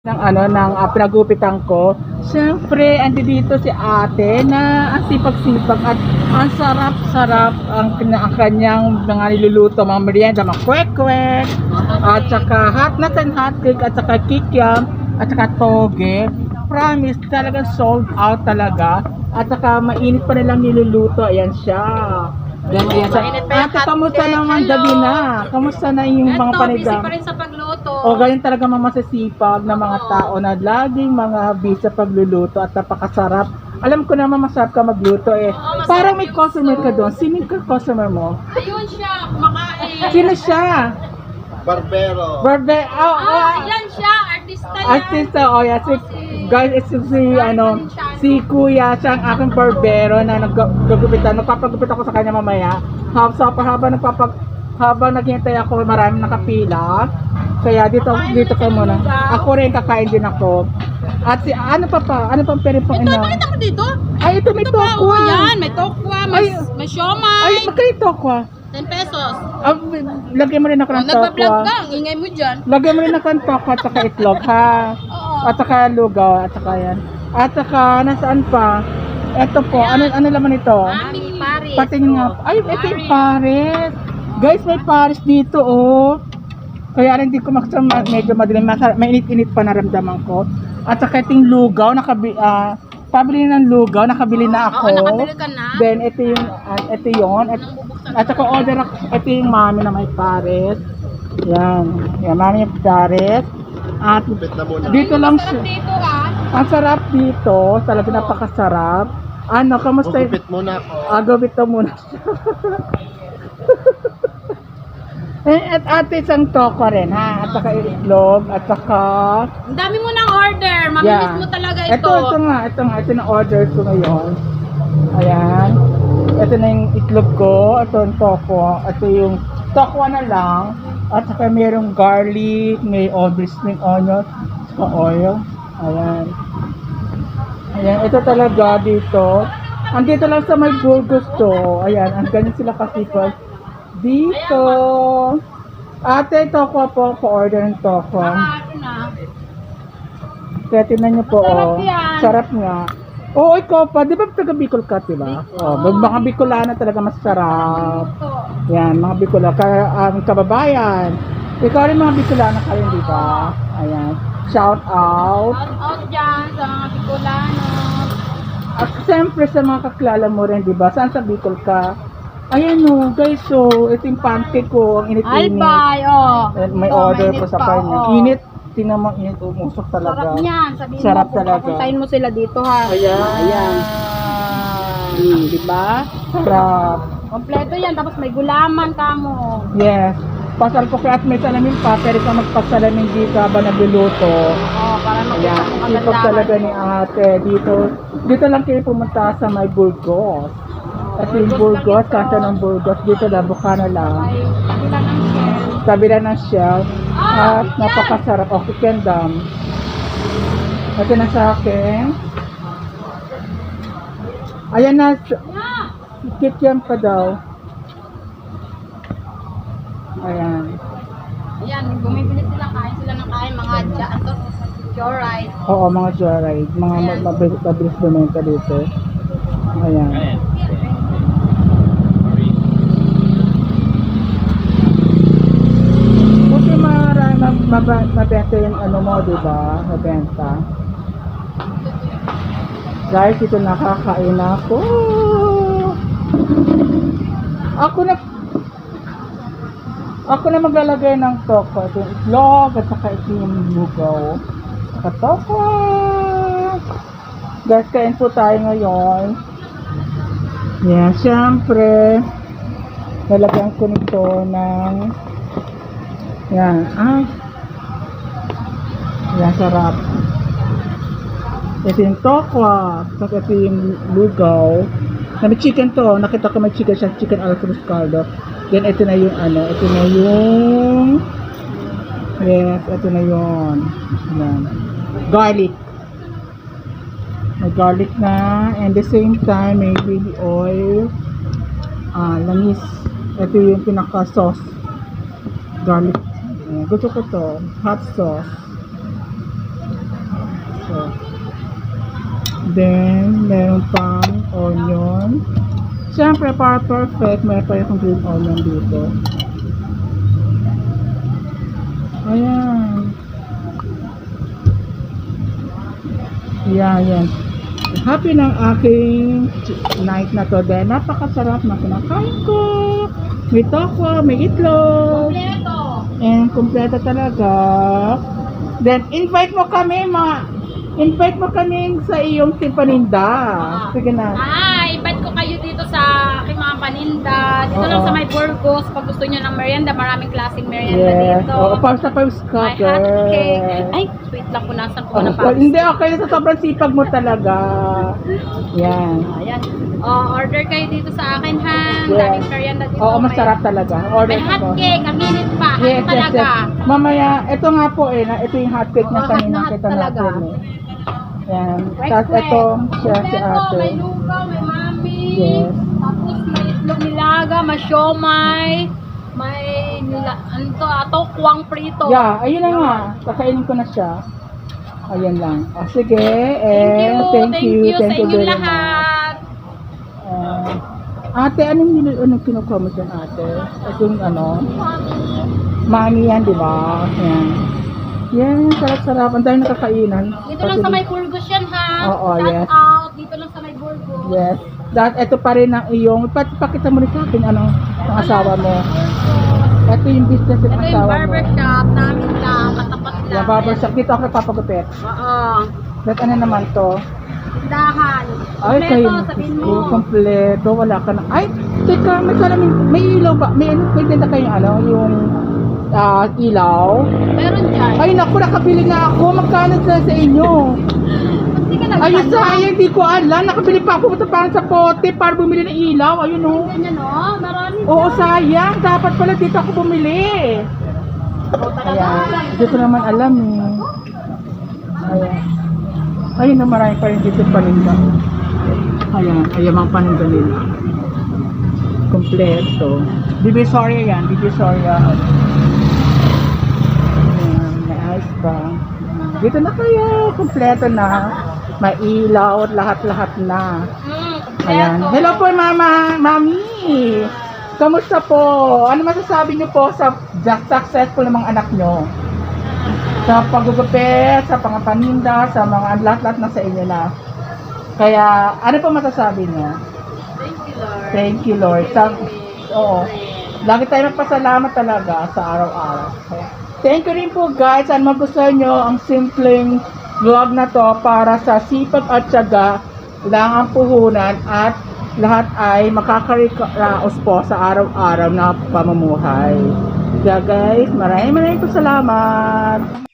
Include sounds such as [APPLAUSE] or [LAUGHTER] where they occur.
ng ano ng uh, pinagupitan ko. Siyempre, andi dito si ate na ang sipag-sipag at ang sarap-sarap ang, ang kanyang mga niluluto, mga merienda, mga kwek-kwek, at saka hot nuts and hot cake, at saka kikiam, at saka toge. Promise, talagang sold out talaga. At saka mainit pa nilang niluluto. Ayan siya. Yung Ate, kamusta naman gabi na? Kamusta na yung mga Eto, busy panidang? pa rin sa pagluto. O ganyan talaga mga masasipag na mga Oo. tao na laging mga busy sa pagluluto at napakasarap. Alam ko naman masarap ka magluto eh. Oo, masarap Parang may yung customer ka doon. Sino yung customer mo? Ayun siya, kumakain. Sino siya? Barbero. Birthday. Oh, oh. Ah, yan siya, artista yan. Artista. Oh, yeah. Si, guys, it's si, ano, si Kuya. Siya ang aking barbero na naggugupitan. Nagpapagupit ako sa kanya mamaya. Hab, so, habang nagpapag habang naghihintay ako, maraming nakapila. Kaya dito, dito ka muna. Ako rin, kakain din ako. At si, ano pa pa? Ano pang pwede pang Ito, ina? pakita mo dito. Ay, ito may Ito tokwa. oh, yan. May tokwa, may, Ay. may Ay, siomay. magkano tokwa? 10 pesos. Ah, lagyan mo rin ako Oh, ng nagbablog tokwa. ka, ang ingay mo dyan. Lagyan mo rin ako ng tokwa at saka itlog, ha? Oo. At saka lugaw, at saka yan. At saka, nasaan pa? Ito po, ano, ano laman ito? Mami, Paris. Patingin nga. Ay, ito yung Paris. Guys, may Paris dito, oh. Kaya rin hindi ko makasama, medyo madilim. Mainit-init pa naramdaman ko. At saka yung lugaw, nakabi, ah, pabili ng lugaw, nakabili na ako. Oo, nakabili ka na. Then, ito yung, ah, ito yun. At, at saka order ako, ito yung mami na may Paris. Yan. Yan, mami yung Paris. At Gupit dito lang Sarap siya. dito ah. Ang sarap dito, talaga napakasarap. Ano, kamusta? Gupit muna ako. Ah, to muna. eh, [LAUGHS] at ate isang toko rin ha, at saka itlog, at saka... Ang dami mo ng order. Mamimiss mo talaga ito. Ito, ito nga, ito nga, ito na order ko ngayon. Ayan. Ito na yung itlog ko, ito yung toko, ito yung toko na lang, at saka mayroong garlic, may olive spring onion, saka oil. Ayan. Ayan, ito talaga dito. Andito lang sa may Burgos to. Ayan, ang ganyan sila kasipag. Dito. Ate, toko po. Pa-order ng toko. Ah. Kaya tingnan niyo po. Masarap oh. yan. Sarap nga. Oo, ikaw pa. Di ba taga Bicol ka, di ba? Oh, mga Bicolana talaga masarap. Yan, mga Bicolana. Kaya, um, kababayan. Ikaw rin mga Bicolana kayo, di ba? Ayan. Shout out. Out, out dyan sa mga Bicolano. At siyempre sa mga kakilala mo rin, di ba? Saan sa Bicol ka? Ayan o, guys, so, ito yung pancake ko, ang init-init. Albay, oh. And may Ito, order mainit ko sa pa, kanya. oh. Init, tingnan mo, init, umusok talaga. Sarap niyan. Sabihin Sarap mo, talaga. papuntahin mo sila dito ha. Ayan. Ayan. Mm, di ba? Sarap. Kompleto yan. Tapos may gulaman ka mo. Yes. Pasal ko kaya at may salamin pa, pero ka magpasalamin dito habang nagluluto. Oh, para makita Ayan, mo sipag talaga ni ate. Dito, dito lang kayo pumunta sa may Burgos. Kasi yung Burgos, kanta ng Burgos, dito lang, Bukana lang. Ay, sila ng shell. Sabi lang ng Shell. At napakasarap. O, kikendam. Ito na sa akin. Ayan na. Kikiam pa daw. Ayan. Ayan, bumibili sila, kain sila ng kain, mga dyan to. Joyride. Oo, mga joyride. Mga Ayan. ma- mabilis, mabilis bumenta dito. Ayan. Kasi marami, mab- mabenta yung ano mo, di ba? Mabenta. Guys, ito nakakain ako. Ako na ako na maglalagay ng toko. Ito yung itlog at saka ito yung lugaw. Saka toko. Guys, kain po tayo ngayon. Yan, syempre. Lalagyan ko nito ng yan. Ay. Yan, sarap. Ito yung tokwa. Tapos ito yung lugaw. Na may chicken to. Nakita ko may chicken siya. Chicken alfredo caldo. Then ito na yung ano. Ito na yung Yes, ito na yun. Yan. Garlic. May garlic na. And the same time, may baby oil. Ah, langis. Ito yung pinaka-sauce. Garlic. Ayan, gusto ko to. Hot sauce. So, then, meron pang onion. Siyempre, para perfect, may pa yung green onion dito. Ayan. Yan, yan. Happy ng aking night na to. Then, napakasarap na kinakain ko. May tokwa, may itlog. Kompleto. And kumpleto talaga. Then, invite mo kami, mga... Invite mo kami sa iyong timpaninda. Sige na. Ah, invite ko kayo dito sa aking mga paninda. Dito lang Oo. sa may Burgos. Pag gusto niyo ng merienda, maraming klaseng merienda Yes. dito. Oo, para sa Five May hot cake. Ay, sweet lang ko. Nasaan ko na well, hindi okay sa sobrang sipag mo talaga. Yan. Ayan. Oh, order kayo dito sa akin, ha? Ang Yes. daming merienda dito. Oo, May- masarap talaga. Order May ka hot cake. Ang init pa. Hot Yes, yes, talaga. yes. Mamaya, ito nga po eh, na, ito yung hot cake na Oo, hot kanina na hot kita talaga. natin eh. Yan. Right, Tapos ito, siya si Kompleto, ate. May lugaw, may mami. Yes. Itlog nilaga, may siomay. May nila, ano to, ah, tokwang prito. Yeah, ayun na nga. Kakainin ko na siya. Ayan lang. O, sige. Thank Eh, you, thank you. Thank you inyong very much. lahat. Eh, ate, anong, anong kinukuha mo dyan, ate? Itong ano? Mami yan, di ba? Yan. Yan, sarap-sarap. Ang dami nakakainan. Dito lang sa may Burgos yan ha. Oo, Shout yes. out. Dito lang sa may Burgos. Yes. Dahil ito pa rin ang iyong, pakita mo rin sa akin anong ang asawa mo. Ito yung business ng Ito yung asawa mo. barbershop namin lang. Katapat lang. Yung barbershop. Dito ako nagpapagupit. Oo. At ano naman to? Tindahan. Ay, kayo. sabihin mo. Kompleto. Wala ka na. Ay, teka, may salamin. May ilaw ba? May ano? May tinda kayo ano? Yung ah, ilaw? Meron dyan. Ay, naku, nakabili na ako. Magkano sa sa inyo? Ay, sayang, di ko alam. Nakabili pa ako. Parang sa pote para bumili ng ilaw. Ayun, oh. Ganyan no? Marami Oo, sayang. Dapat pala dito ako bumili. O. Ayan. Hindi ko naman alam eh. Ayan. Ayun na marami pa rin dito paninda. Ayan. Ayan mga paninda nila. Kompleto. Divisoria yan. Divisoria. Ayan. May ice pa. Dito na kayo. Kompleto na. May ilaw at lahat-lahat na. Mm. Ayan. Hello po, Mama. Mami. Kamusta po? Ano masasabi niyo po sa successful ng mga anak niyo? Sa paggugupit, sa pangapaninda, sa mga lahat-lahat na sa inyo na. Kaya, ano po masasabi niyo? Thank you, Lord. Thank you, Lord. Sa, oo. Lagi tayo magpasalamat talaga sa araw-araw. Thank you rin po guys. Ano magustuhan nyo ang simpleng vlog na to para sa sipag at tiyaga lang ang puhunan at lahat ay makakaraos po sa araw-araw na pamumuhay. Kaya guys, maraming maraming salamat.